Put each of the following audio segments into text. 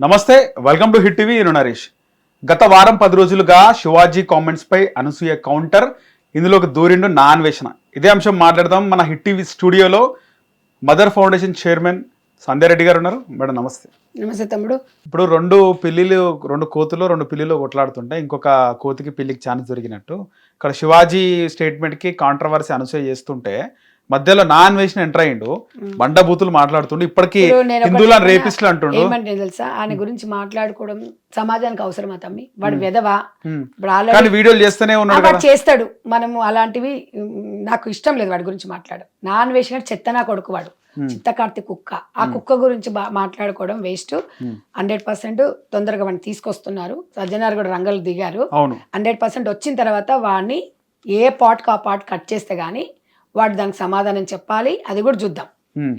నమస్తే welcome to hit TV నేను నరేష్. గత వారం పది రోజులుగా శివాజీ కామెంట్స్ పై అనసూయ కౌంటర్ ఇందులోకి దూరిండు నా అన్వేషణ. ఇదే అంశం మాట్లాడదాం. మన హిట్ టీవీ స్టూడియోలో mother foundation chairman Sandhya Reddy గారు ఉన్నారు. మేడం నమస్తే. నమస్తే తమ్ముడు. ఇప్పుడు రెండు పిల్లిలు రెండు కోతులు రెండు పిల్లిలు కొట్లాడుతుంటే ఇంకొక కోతికి పిల్లికి ఛాన్స్ దొరికినట్టు. ఇక్కడ శివాజీ స్టేట్మెంట్కి కాంట్రవర్సీ అనసూయ చేస్తుంటే మధ్యలో నా అన్వేషణ ఎంటర్ అయ్యిండు. బండ బూతులు మాట్లాడుతుండు. ఇప్పటికీ నేను హిందువులను? రేపిస్టులు అంటుండు. ఏమంటే తెలుసా? ఆయన గురించి మాట్లాడుకోవడం సమాజానికి అవసరమా తమ్మి? వాడు వెదవా వీడియోలు చేస్తూనే ఉన్నాడు చేస్తాడు. మనము అలాంటివి నాకు ఇష్టం లేదు వాడి గురించి మాట్లాడు నా అన్వేషణ చెత్త నా కొడుకు వాడు. చిత్త కార్తీ కుక్క. ఆ కుక్క గురించి మాట్లాడుకోవడం వేస్ట్. హండ్రెడ్ పర్సెంట్ తొందరగా వాడిని తీసుకొస్తున్నారు. సజ్జనారు కూడా రంగలు దిగారు. హండ్రెడ్ పర్సెంట్ వచ్చిన తర్వాత వాడిని ఏ పాట్కి ఆ పాట్ కట్ చేస్తే గానీ వాడు దానికి సమాధానం చెప్పాలి అది కూడా చూద్దాం.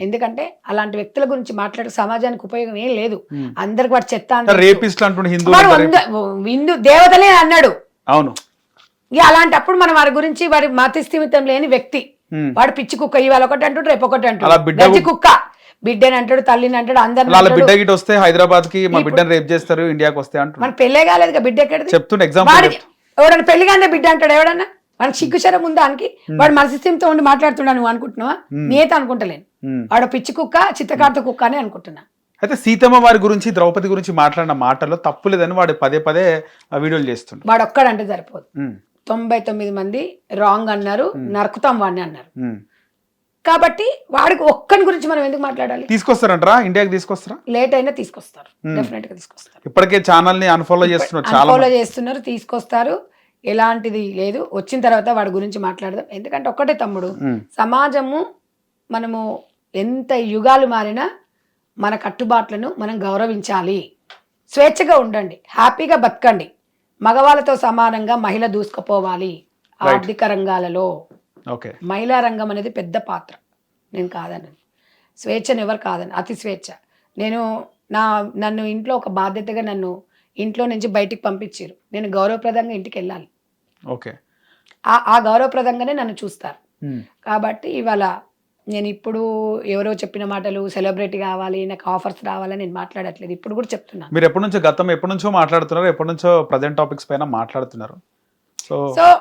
ఎందుకంటే అలాంటి వ్యక్తుల గురించి మాట్లాడే సమాజానికి ఉపయోగం ఏం లేదు. అందరికి వాడు చెత్త హిందూ దేవతలే అన్నాడు. అవును. ఇక అలాంటప్పుడు మనం వారి గురించి వాడి మతిస్థిమితం లేని వ్యక్తి. వాడు పిచ్చి కుక్క ఇవాళ ఒకటి అంటాడు రేపు ఒకటి అంటాడు. కుక్క. బిడ్డని అంటాడు తల్లిని అంటాడు అంటాడు. బిడ్డ గిట్ట వస్తే హైదరాబాద్కి మా బిడ్డను రేప్ చేస్తారు ఇండియాకి వస్తే అంటుండు. మన పెళ్ళే కాలేదు బిడ్డ ఎక్కడిది? చెప్తుండే ఎగ్జాంపుల్ వాడి ఎవడన్నా పెళ్ళి కానీ బిడ్డ అంటాడు ఎవడన్నా? మనకి సిగ్గుచరం ఉందా దానికి వాడు మనసిస్థితితో ఉండి మాట్లాడుతున్నా నువ్వు అనుకుంటున్నావా? నేత అనుకుంటలేను. వాడు పిచ్చి కుక్క చిత్తకార్త కుక్క అని అనుకుంటున్నా. అయితే సీతమ్మ వారి గురించి ద్రౌపది గురించి మాట్లాడిన మాటల్లో తప్పు లేదని వాడు పదే పదే వీడియోలు చేస్తుండు. వాడు ఒక్కడంటే సరిపోదు. తొంభై తొమ్మిది మంది రాంగ్ అన్నారు నరుకుతాం వాడిని అన్నారు. కాబట్టి వాడికి ఒక్కని గురించి మనం ఎందుకు మాట్లాడాలి? తీసుకొస్తారంటారా? ఇండియాకి తీసుకొస్తారా? లేట్ అయినా తీసుకొస్తారు. డెఫినెట్గా తీసుకొస్తారు. ఇప్పటికే ఛానల్ని అన్ఫాలో చేస్తున్నారు అన్ఫాలో చేస్తున్నారు తీసుకొస్తారు. ఎలాంటిది లేదు. వచ్చిన తర్వాత వాడి గురించి మాట్లాడదాం. ఎందుకంటే ఒక్కటే తమ్ముడు. సమాజము మనము ఎంత యుగాలు మారినా మన కట్టుబాట్లను మనం గౌరవించాలి. స్వేచ్ఛగా ఉండండి హ్యాపీగా బతకండి. మగవాళ్ళతో సమానంగా మహిళ దూసుకుపోవాలి. ఆర్థిక రంగాలలో. ఓకే. మహిళా రంగం అనేది పెద్ద పాత్ర. నేను కాదనను. స్వేచ్ఛను ఎవరు కాదని అతి స్వేచ్ఛ. నేను నా నన్ను ఇంట్లో ఒక బాధ్యతగా నన్ను ఇంట్లో నుంచి బయటికి పంపించారు. నేను గౌరవప్రదంగా ఇంటికి వెళ్ళాలి. ఓకే. ఆ గౌరవప్రదంగానే నన్ను చూస్తారు. హ్మ్. కాబట్టి ఇవాళ నేను ఇప్పుడు ఎవరో చెప్పిన మాటలు సెలబ్రిటీ కావాలి నాకు ఆఫర్స్ రావాలని నేను మాట్లాడట్లేదు. ఇప్పుడు కూడా చెప్తున్నాను మీరు ఎప్పటి నుంచో గతం ఎప్పటి నుంచో మాట్లాడుతున్నారు ఎప్పటి నుంచో ప్రజెంట్ టాపిక్స్ పైన మాట్లాడుతున్నారు? సో సో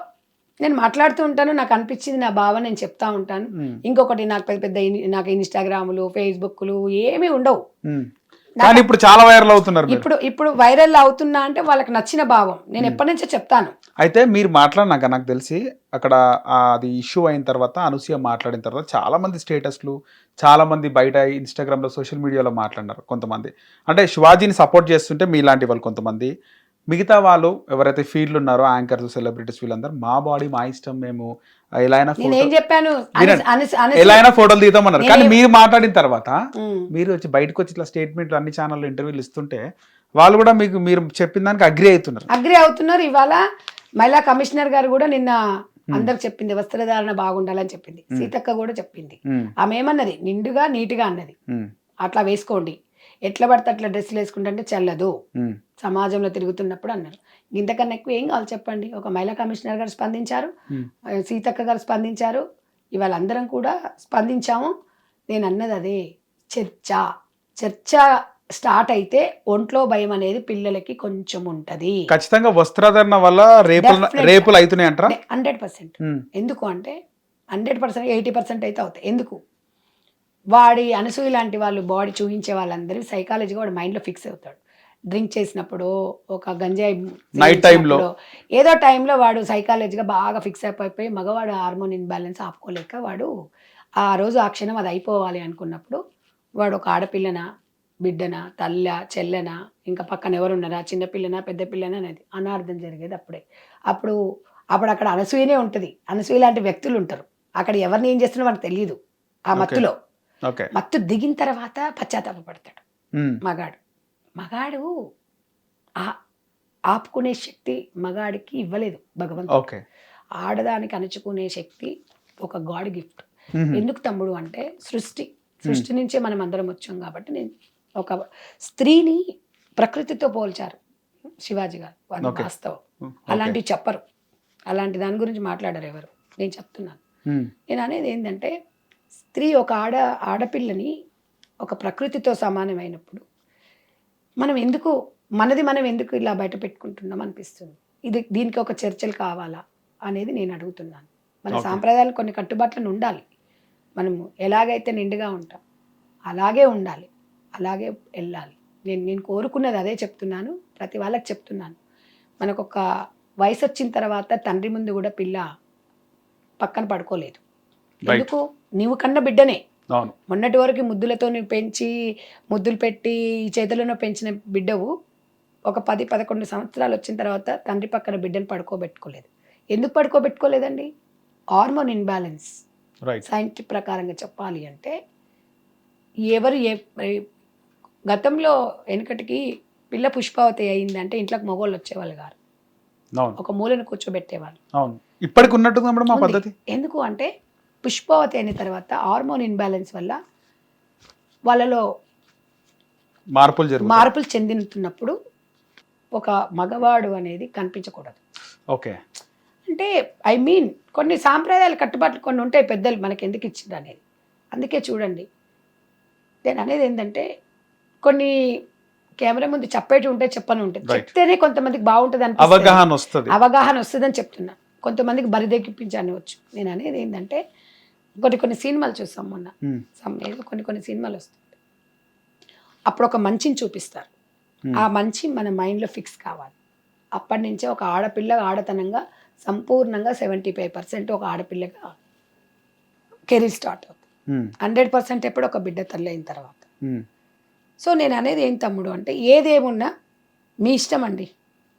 నేను మాట్లాడుతూ ఉంటాను నాకు అనిపించింది నా భావన నేను చెప్తా ఉంటాను. హ్మ్. ఇంకొకటి నాకు పెద్ద పెద్ద నాకు ఇన్స్టాగ్రాములు ఫేస్బుక్లు ఏమీ ఉండవు. హ్మ్. కానీ ఇప్పుడు చాలా వైరల్ అవుతున్నారు ఇప్పుడు ఇప్పుడు వైరల్ అవుతున్నా అంటే వాళ్ళకి నచ్చిన భావం. నేను ఎప్పటి నుంచో చెప్తాను. అయితే మీరు మాట్లాడినాక నాకు తెలిసి అక్కడ అది ఇష్యూ అయిన తర్వాత అనసూయ మాట్లాడిన తర్వాత చాలా మంది స్టేటస్లు చాలా మంది బయట ఇన్స్టాగ్రామ్లో సోషల్ మీడియాలో మాట్లాడినారు కొంతమంది. అంటే శివాజీని సపోర్ట్ చేస్తుంటే మీలాంటి వాళ్ళు కొంతమంది. మిగతా వాళ్ళు ఎవరైతే ఫీల్డ్ ఉన్నారో యాంకర్స్ సెలబ్రిటీస్ వీళ్ళందరూ మా బాడీ మా ఇష్టం మేము ఎలా అయినా నేను చెప్పాను? ఎలా అయినా ఫోటోలు దిగుతామన్నారు కానీ మీరు మాట్లాడిన తర్వాత. మీరు వచ్చి బయటకు వచ్చి ఇట్లా స్టేట్మెంట్లు అన్ని ఛానల్లో ఇంటర్వ్యూలు ఇస్తుంటే వాళ్ళు కూడా మీకు మీరు చెప్పిన దానికి అగ్రి అవుతున్నారు. అగ్రి అవుతున్నారు. ఇవాళ మహిళా కమిషనర్ గారు కూడా నిన్న అందరు చెప్పింది వస్త్రధారణ బాగుండాలని చెప్పింది. సీతక్క కూడా చెప్పింది. ఆమె ఏమన్నది? నిండుగా నీట్గా అన్నది. అట్లా వేసుకోండి. ఎట్లా పడితే అట్లా డ్రెస్సులు వేసుకుంటే చెల్లదు. సమాజంలో తిరుగుతున్నప్పుడు అన్నారు. ఇంతకన్నా ఎక్కువ ఏం కావాలి చెప్పండి? ఒక మహిళా కమిషనర్ గారు స్పందించారు. సీతక్క గారు స్పందించారు. ఇవాళ అందరం కూడా స్పందించాము. నేను అన్నది అదే. చర్చ. చర్చ స్టార్ట్ అయితే ఒంట్లో భయం అనేది పిల్లలకి కొంచెం ఉంటది. ఖచ్చితంగా వస్త్రధారణ వల్ల రేపులు Definitely. రేపులు అవుతున్నాయి అంటారా హండ్రెడ్ పర్సెంట్. ఎందుకు అంటే హండ్రెడ్ పర్సెంట్ ఎయిటీ పర్సెంట్ అయితే అవుతాయి. ఎందుకు? వాడి అనసూయ లాంటి వాళ్ళు బాడీ చూపించే వాళ్ళందరూ సైకాలజీగా వాడు మైండ్లో ఫిక్స్ అవుతాడు. డ్రింక్ చేసినప్పుడు ఒక గంజాయి Night time లో. సేవించినప్పుడు, ఏదో టైంలో వాడు సైకాలజీగా బాగా ఫిక్స్ అయిపోయి మగవాడు హార్మోన్ ఇన్బ్యాలెన్స్ ఆపుకోలేక వాడు ఆ రోజు ఆ క్షణం అది అయిపోవాలి అనుకున్నప్పుడు వాడు ఒక ఆడపిల్లన బిడ్డన తల్ల చెల్లెన ఇంకా పక్కన ఎవరున్నారా చిన్నపిల్లనా పెద్ద పిల్లనా అనేది అనార్థం జరిగేది అప్పుడే. అప్పుడు అప్పుడు అక్కడ అనసూయనే ఉంటుంది. అనసూయ లాంటి వ్యక్తులు ఉంటారు. అక్కడ ఎవరిని ఏం చేస్తున్నా మనకు తెలియదు ఆ మత్తులో. మత్తు దిగిన తర్వాత పశ్చాత్తాపడతాడు ఉమ్, మగాడు. మగాడు ఆ- ఆపుకునే శక్తి మగాడికి ఇవ్వలేదు భగవంతుడు. ఆడదానికి అణుచుకునే శక్తి ఒక గాడ్ గిఫ్ట్. ఎందుకు తమ్ముడు అంటే సృష్టి. సృష్టి నుంచే మనం అందరం వచ్చాం కాబట్టి నేను ఒక స్త్రీని ప్రకృతితో పోల్చారు శివాజీ గారు. అది. వాస్తవం. అలాంటివి చెప్పరు. అలాంటి దాని గురించి మాట్లాడరు ఎవరు. నేను చెప్తున్నాను. నేను అనేది ఏంటంటే స్త్రీ ఒక ఆడ ఆడపిల్లని ఒక ప్రకృతితో సమానమైనప్పుడు మనం ఎందుకు మనది మనం ఎందుకు ఇలా బయట పెట్టుకుంటున్నాం అనిపిస్తుంది. ఇది దీనికి ఒక చర్చలు కావాలా అనేది నేను అడుగుతున్నాను. మన. సాంప్రదాయాలు కొన్ని కట్టుబాట్లను ఉండాలి. మనము ఎలాగైతే నిండుగా ఉంటాం అలాగే ఉండాలి. అలాగే వెళ్ళాలి. నేను నేను కోరుకున్నది అదే చెప్తున్నాను. ప్రతి వాళ్ళకి చెప్తున్నాను. మనకు ఒక వయసు వచ్చిన తర్వాత తండ్రి ముందు కూడా పిల్ల పక్కన పడుకోలేదు. ఎందుకు? నీవు కన్న బిడ్డనే. అవును. మొన్నటి వరకు ముద్దులతో పెంచి ముద్దులు పెట్టి ఈ చేతులను పెంచిన బిడ్డవు ఒక పది పదకొండు సంవత్సరాలు వచ్చిన తర్వాత తండ్రి పక్కన బిడ్డను పడుకోబెట్టుకోలేదు. ఎందుకు పడుకోబెట్టుకోలేదండి? Hormone imbalance. సైంటిఫిక్ ప్రకారంగా చెప్పాలి అంటే ఎవరు ఏ గతంలో వెనుకటికి పిల్ల పుష్పావతి అయిందంటే ఇంట్లోకి మగవాళ్ళు వచ్చేవాళ్ళు గారు ఒక మూలను కూర్చోబెట్టేవాళ్ళు. ఇప్పటికి. పద్ధతి. ఎందుకు అంటే పుష్పావతి అయిన తర్వాత హార్మోన్ ఇన్బ్యాలెన్స్ వల్ల వాళ్ళలో మార్పులు మార్పులు చెందుతున్నప్పుడు ఒక మగవాడు అనేది కనిపించకూడదు. ఓకే. అంటే ఐ మీన్ కొన్ని సాంప్రదాయాలు కట్టుబాట్లు కొన్ని ఉంటాయి పెద్దలు మనకి ఎందుకు ఇచ్చిండ్రు అనేది. అందుకే చూడండి. నేను అనేది ఏంటంటే కొన్ని కెమెరా ముందు చెప్పేటి ఉంటే చెప్పని Right. చెప్తేనే కొంతమందికి బాగుంటుంది అని అవగాహన వస్తుంది. అవగాహన వస్తుందని చెప్తున్నా. కొంతమందికి బరిదెక్కించనివచ్చు నేను అనేది ఏంటంటే కొన్ని కొన్ని సినిమాలు చూస్తాం మొన్న. ఉమ్, సమ్ ఏదో కొన్ని కొన్ని సినిమాలు వస్తుంది అప్పుడు ఒక మంచిని చూపిస్తారు. ఆ మంచి మన మైండ్లో ఫిక్స్ కావాలి. అప్పటి నుంచే ఒక ఆడపిల్ల ఆడతనంగా సంపూర్ణంగా సెవెంటీ ఫైవ్ పర్సెంట్ ఒక ఆడపిల్లగా కెరీర్ స్టార్ట్ అవుతుంది. హండ్రెడ్ పర్సెంట్ ఎప్పుడు ఒక బిడ్డ తల్లి అయిన తర్వాత సో నేను అనేది ఏం తమ్ముడు అంటే ఏదేమున్నా మీ ఇష్టం అండి.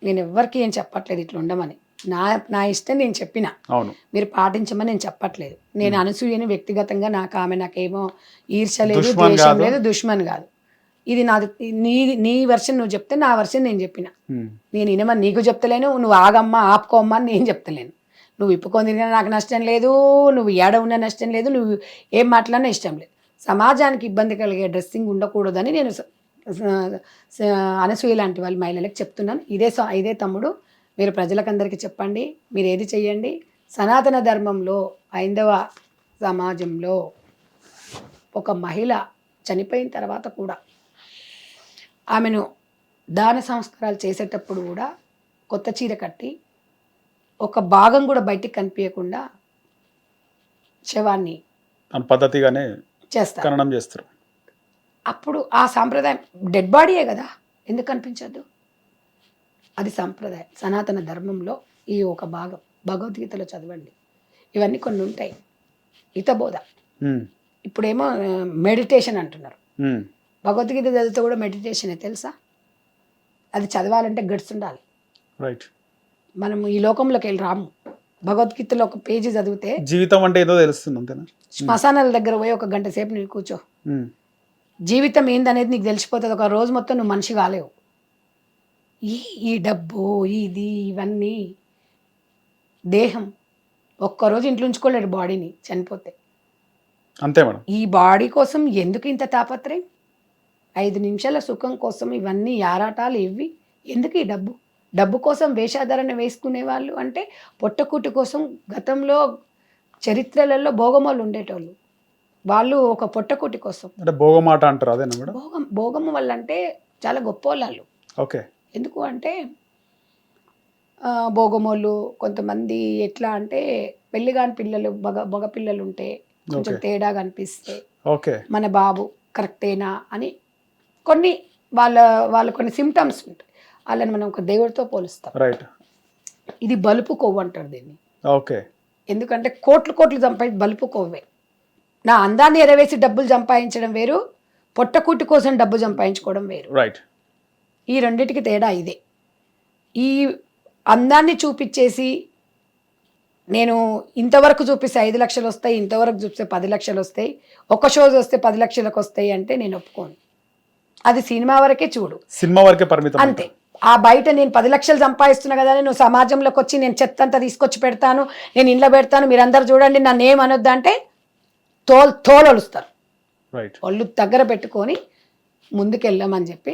నేను ఎవ్వరికి ఏం చెప్పట్లేదు ఇట్లా ఉండమని. నా నా ఇష్టం నేను చెప్పిన. అవును. మీరు పాటించమని నేను చెప్పట్లేదు. నేను అనసూయని వ్యక్తిగతంగా నాకు ఆమె నాకేమో ఈర్ష లేదు ద్వేషం. లేదు దుష్మన్ కాదు. ఇది నాది నీ నీ వర్షన్ నువ్వు చెప్తే నా వర్షన్ నేను చెప్పిన. నేను ఇనమని నీకు చెప్తలేను నువ్వు ఆగమ్మా ఆపుకోమ్మా అని నేను చెప్తలేను. నువ్వు ఇప్పుకొని తిరిగినా నాకు నష్టం లేదు నువ్వు ఏడ ఉన్నా నష్టం లేదు నువ్వు ఏం మాట్లాడినా ఇష్టం లేదు. సమాజానికి ఇబ్బంది కలిగే డ్రెస్సింగ్ ఉండకూడదని నేను అనసూయ లాంటి వాళ్ళ మహిళలకు చెప్తున్నాను. ఇదే ఇదే తమ్ముడు మీరు ప్రజలకందరికీ చెప్పండి మీరు ఏది చెయ్యండి. సనాతన ధర్మంలో ఐందవ సమాజంలో ఒక మహిళ చనిపోయిన తర్వాత కూడా ఆమెను దాన సంస్కారాలు చేసేటప్పుడు కూడా కొత్త చీర కట్టి ఒక భాగం కూడా బయటికి కనిపించకుండా శవాన్ని పద్ధతిగానే చేస్తారు. చేస్తారు. అప్పుడు ఆ సాంప్రదాయం డెడ్ బాడీయే కదా? ఎందుకు కనిపించద్దు? అది సాంప్రదాయం సనాతన ధర్మంలో ఈ ఒక భాగం. భగవద్గీతలో చదవండి. ఇవన్నీ కొన్ని ఉంటాయి. హితబోధ. ఇప్పుడేమో మెడిటేషన్ అంటున్నారు. భగవద్గీత చదివితే కూడా మెడిటేషనే తెలుసా? అది చదవాలంటే గట్స్ ఉండాలి. రైట్. మనం ఈ లోకంలోకి వెళ్ళి రాము. భగవద్గీతలో ఒక పేజీ చదివితే జీవితం అంటే ఏదో తెలుస్తుంది అంతేనా? శ్మశానాల దగ్గర పోయి ఒక గంట సేపు నువ్వు కూర్చో జీవితం ఏందనేది నీకు తెలిసిపోతుంది. ఒక రోజు మొత్తం నువ్వు మనిషి కాలేవు. ఈ ఈ డబ్బు ఇది ఇవన్నీ. దేహం. ఒక్కరోజు ఇంట్లో ఉంచుకోలేడు బాడీని చనిపోతే. అంతే మేడం. ఈ బాడీ కోసం ఎందుకు ఇంత తాపత్రయం? ఐదు నిమిషాల సుఖం కోసం ఇవన్నీ యారాటాలు ఇవి ఎందుకు ఈ డబ్బు? డబ్బు కోసం వేషాధరణ వేసుకునే వాళ్ళు అంటే పొట్టకూటి కోసం గతంలో చరిత్రలలో భోగమోళ్ళు ఉండేటోళ్ళు. వాళ్ళు ఒక పొట్టకూటి కోసం. అంటే భోగమాట అంటారు అదేనా మేడం? భోగం భోగం వల్ల అంటే చాలా గొప్ప వాళ్ళు. ఓకే. ఎందుకు అంటే భోగమోళ్ళు కొంతమంది ఎట్లా అంటే పెళ్ళి కాని పిల్లలు మగ మగ పిల్లలు ఉంటే కొంచెం. తేడా కనిపిస్తే ఓకే. మన బాబు కరెక్టేనా అని కొన్ని వాళ్ళ వాళ్ళ కొన్ని సిమ్టమ్స్ ఉంటాయి. వాళ్ళని మనం ఒక దేవుడితో పోలుస్తాం. రైట్. ఇది బలుపు కొవ్వు అంటారు దీన్ని. ఓకే. ఎందుకంటే కోట్లు కోట్లు సంపాదించి బలుపు కొవ్వే. నా అందాన్ని ఎరవేసి డబ్బులు సంపాదించడం వేరు పొట్టకూటి కోసం డబ్బు సంపాదించుకోవడం వేరు. రైట్. ఈ రెండిటికి తేడా ఇదే. ఈ అందాన్ని చూపించేసి నేను ఇంతవరకు చూపిస్తే ఐదు లక్షలు వస్తాయి ఇంతవరకు చూపిస్తే పది లక్షలు వస్తాయి ఒక షో చూస్తే పది లక్షలకు వస్తాయి అంటే నేను ఒప్పుకోను. అది సినిమా వరకే చూడు. సినిమా వరకే పరిమితం అంతే. ఆ బయట నేను పది లక్షలు సంపాదిస్తున్నా కదా అని నువ్వు సమాజంలోకి వచ్చి నేను చెత్త అంతా తీసుకొచ్చి పెడతాను నేను ఇంట్లో పెడతాను మీరందరూ చూడండి నన్ను ఏమనొద్దు అంటే తోల్ తోలొలుస్తారు. ఒళ్ళు దగ్గర పెట్టుకొని ముందుకెళ్ళమని చెప్పి